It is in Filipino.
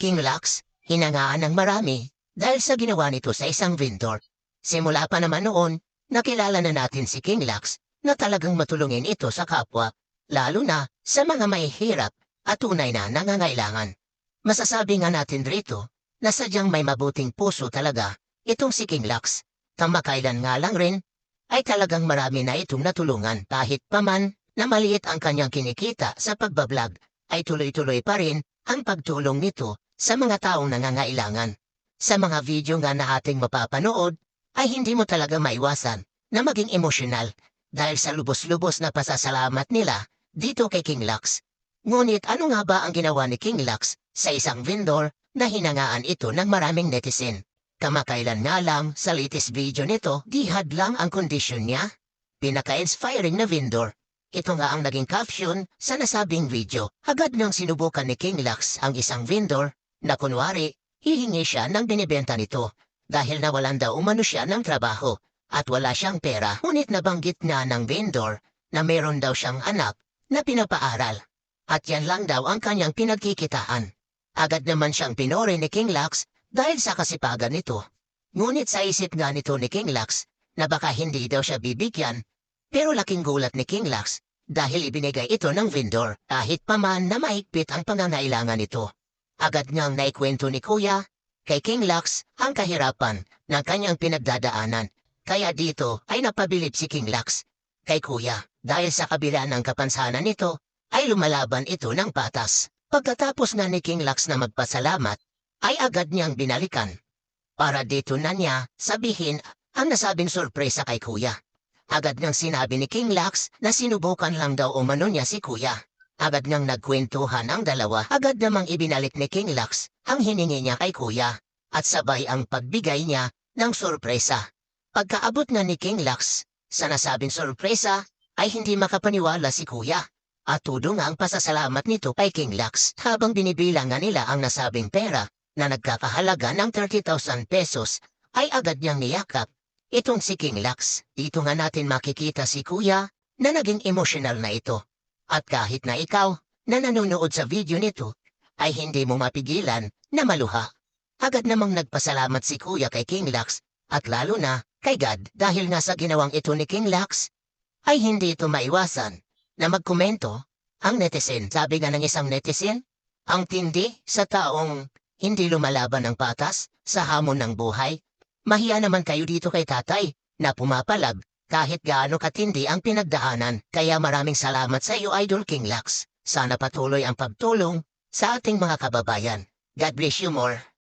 King Lux, hinangaan ng marami dahil sa ginawa nito sa isang vendor. Simula pa naman noon, nakilala na natin si King Lux na talagang matulungin ito sa kapwa, lalo na sa mga mahihirap at tunay na nangangailangan. Masasabi nga natin rito na sadyang may mabuting puso talaga itong si King Lux. Kamakailan nga lang rin ay talagang marami na itong natulungan kahit paman na maliit ang kanyang kinikita sa pagbablog ay tuloy-tuloy pa rin ang pagtulong nito sa mga taong nangangailangan. Sa mga video nga na ating mapapanood, ay hindi mo talaga maiwasan na maging emosyonal dahil sa lubos-lubos na pasasalamat nila dito kay King Lux. Ngunit ano nga ba ang ginawa ni King Lux sa isang vendor na hinangaan ito ng maraming netizen? Kamakailan nga lang sa latest video nito, di lang ang kondisyon niya. Pinaka-inspiring na vendor. Ito nga ang naging caption sa nasabing video. Agad nang sinubukan ni King Lux ang isang vendor na kunwari, hihingi siya ng binibenta nito dahil nawalan daw umano siya ng trabaho at wala siyang pera. Ngunit nabanggit na ng vendor na meron daw siyang anak na pinapaaral. At yan lang daw ang kanyang pinagkikitaan. Agad naman siyang pinori ni King Lux dahil sa kasipagan nito. Ngunit sa isip nga nito ni King Lux na baka hindi daw siya bibigyan, pero laking gulat ni King Lux dahil ibinigay ito ng vendor kahit pa man na mahigpit ang pangangailangan nito. Agad niyang naikwento ni Kuya kay King Lux ang kahirapan ng kanyang pinagdadaanan. Kaya dito ay napabilib si King Lux kay Kuya dahil sa kabila ng kapansanan nito ay lumalaban ito ng patas. Pagkatapos nga ni King Lux na magpasalamat, ay agad niyang binalikan. Para dito na niya sabihin ang nasabing sorpresa kay Kuya. Agad niyang sinabi ni King Lux na sinubukan lang daw umano niya si Kuya. Agad niyang nagkwentuhan ang dalawa. Agad namang ibinalik ni King Lux ang hiningi niya kay Kuya at sabay ang pagbigay niya ng sorpresa. Pagkaabot nga ni King Lux sa nasabing sorpresa ay hindi makapaniwala si Kuya. At tudo nga ang pasasalamat nito kay King Lux habang binibilang nga nila ang nasabing pera na nagkakahalaga ng 30,000 pesos ay agad niyang niyakap. Itong si King Lux, dito nga natin makikita si Kuya na naging emosyonal na ito. At kahit na ikaw na nanonood sa video nito, ay hindi mo mapigilan na maluha. Agad namang nagpasalamat si Kuya kay King Lux at lalo na kay God dahil nga sa ginawang ito ni King Lux, ay hindi ito maiwasan na magkomento ang netizen. Sabi nga ng isang netizen, ang tindi sa taong hindi lumalaban ng patas sa hamon ng buhay. Mahiya naman kayo dito kay tatay na pumapalag kahit gaano katindi ang pinagdaanan. Kaya maraming salamat sa iyo Idol King Lux. Sana patuloy ang pagtulong sa ating mga kababayan. God bless you more.